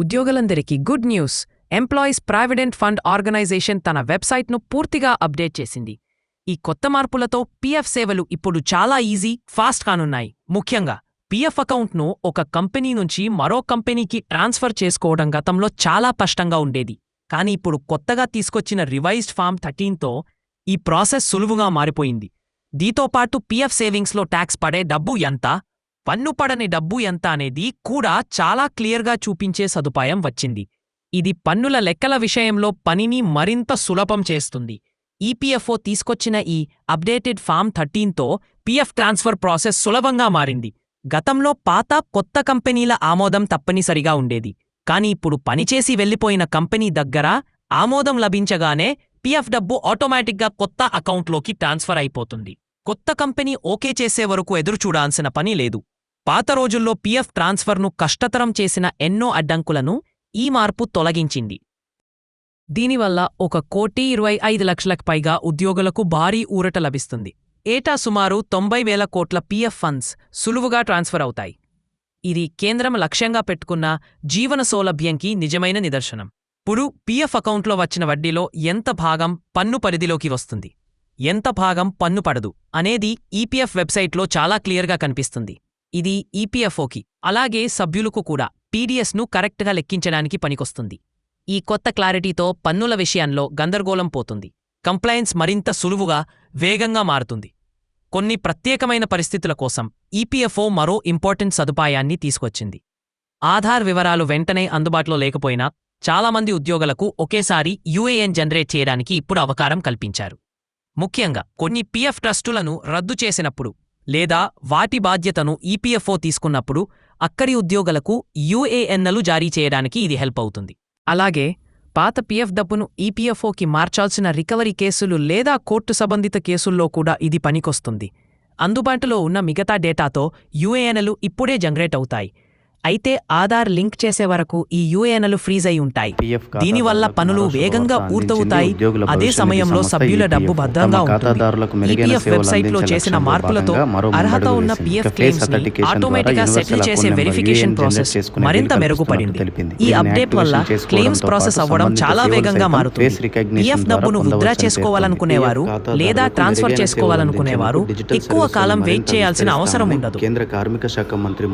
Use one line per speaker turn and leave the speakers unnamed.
ఉద్యోగులందరికీ good news. Employees provident fund organisation తన వెబ్సైట్ను పూర్తిగా అప్డేట్ చేసింది. ఈ కొత్త మార్పులతో పీఎఫ్ సేవలు ఇప్పుడు చాలా ఈజీ ఫాస్ట్ కానున్నాయి. ముఖ్యంగా పీఎఫ్ అకౌంట్ను ఒక కంపెనీ నుంచి మరో కంపెనీకి ట్రాన్స్ఫర్ చేసుకోవడం గతంలో చాలా కష్టంగా ఉండేది. కానీ ఇప్పుడు కొత్తగా తీసుకొచ్చిన రివైజ్డ్ ఫామ్ థర్టీన్తో ఈ ప్రాసెస్ సులువుగా మారిపోయింది. దీంతో పాటు పీఎఫ్ సేవింగ్స్లో ట్యాక్స్ పడే డబ్బు ఎంత? పన్ను పడని డబ్బు ఎంత అనేది కూడా చాలా క్లియర్గా చూపించే సదుపాయం వచ్చింది. ఇది పన్నుల లెక్కల విషయంలో పనిని మరింత సులభం చేస్తుంది. ఈపీఎఫ్ఓ తీసుకొచ్చిన ఈ అప్డేటెడ్ ఫామ్ థర్టీన్తో పీఎఫ్ ట్రాన్స్ఫర్ ప్రాసెస్ సులభంగా మారింది. గతంలో పాత కొత్త కంపెనీల ఆమోదం తప్పనిసరిగా ఉండేది. కానీ ఇప్పుడు పనిచేసి వెళ్ళిపోయిన కంపెనీ దగ్గర ఆమోదం లభించగానే పీఎఫ్ డబ్బు ఆటోమేటిక్గా కొత్త అకౌంట్లోకి ట్రాన్స్ఫర్ అయిపోతుంది. కొత్త కంపెనీ ఓకే చేసే వరకు ఎదురుచూడాల్సిన పని లేదు. పాత రోజుల్లో పీఎఫ్ ట్రాన్స్ఫర్ను కష్టతరం చేసిన ఎన్నో అడ్డంకులను ఈ మార్పు తొలగించింది. దీనివల్ల ఒక కోటి ఇరవై ఐదు లక్షలకు పైగా ఉద్యోగులకు భారీ ఊరట లభిస్తుంది. ఏటా సుమారు తొంభై వేల కోట్ల పీఎఫ్ ఫండ్స్ సులువుగా ట్రాన్స్ఫర్ అవుతాయి. ఇది కేంద్రం లక్ష్యంగా పెట్టుకున్న జీవన సౌలభ్యంకి నిజమైన నిదర్శనం. ఇప్పుడు పీఎఫ్ అకౌంట్లో వచ్చిన వడ్డీలో ఎంత భాగం పన్ను పరిధిలోకి వస్తుంది? ఎంత భాగం పన్ను పడదు? అనేది ఈపీఎఫ్ వెబ్సైట్లో చాలా క్లియర్గా కనిపిస్తుంది. ఇది ఈపీఎఫ్ఓకి అలాగే సభ్యులకు కూడా పీడీఎస్ను కరెక్ట్గా లెక్కించడానికి పనికొస్తుంది. ఈ కొత్త క్లారిటీతో పన్నుల విషయంలో గందరగోళం పోతుంది. కంప్లైన్స్ మరింత సులువుగా వేగంగా మారుతుంది. కొన్ని ప్రత్యేకమైన పరిస్థితుల కోసం ఈపీఎఫ్ఓ మరో ఇంపార్టెంట్ సదుపాయాన్ని తీసుకొచ్చింది. ఆధార్ వివరాలు వెంటనే అందుబాటులో లేకపోయినా చాలామంది ఉద్యోగులకు ఒకేసారి యూఏఎన్ జనరేట్ చేయడానికి ఇప్పుడు అవకారం కల్పించారు. ముఖ్యంగా కొన్ని పిఎఫ్ ట్రస్టులను రద్దు చేసినప్పుడు లేదా వాటి బాధ్యతను ఈపీఎఫ్ఓ తీసుకున్నప్పుడు అక్కడి ఉద్యోగులకు యుఏఎన్ఎలు జారీ చేయడానికి ఇది హెల్ప్ అవుతుంది. అలాగే పాత పీఎఫ్ డబ్బును ఈపీఎఫ్ఓకి మార్చాల్సిన రికవరీ కేసులు లేదా కోర్టు సంబంధిత కేసుల్లో కూడా ఇది పనికొస్తుంది. అందుబాటులో ఉన్న మిగతా డేటాతో యుఏఎన్ఎలు ఇప్పుడే జనరేట్ అవుతాయి. అయితే ఆధార్ లింక్ చేసే వరకు ఈ యూఏఎన్లు ఫ్రీజ్ అయి ఉంటాయి దీనివల్ల పనులు వేగంగా పూర్తవుతాయి అదే సమయంలో సభ్యుల డబ్బు భద్రంగా ఉంటుంది ఈపీఎఫ్ వెబ్సైట్లో
అందించే
చేసిన మార్పులతో అర్హత ఉన్న. పీఎఫ్
క్లెయిమ్స్ని
ఆటోమేటిక్గా
యూనివర్సల్
సెటిల్ చేసే వెరిఫికేషన్ ప్రాసెస్ మరింత మెరుగుపడింది. ఈ అప్డేట్ వల్ల క్లెయిమ్స్ ప్రాసెస్ అవ్వడం చాలా వేగంగా మారుతుంది పీఎఫ్ డబ్బును విత్డ్రా చేసుకోవాలనుకునేవారు. లేదా ట్రాన్స్ఫర్ చేసుకోవాలనుకునేవారు ఎక్కువ కాలం వెయిట్ చేయాల్సిన అవసరం ఉండదు
కేంద్ర కార్మిక శాఖ మంత్రి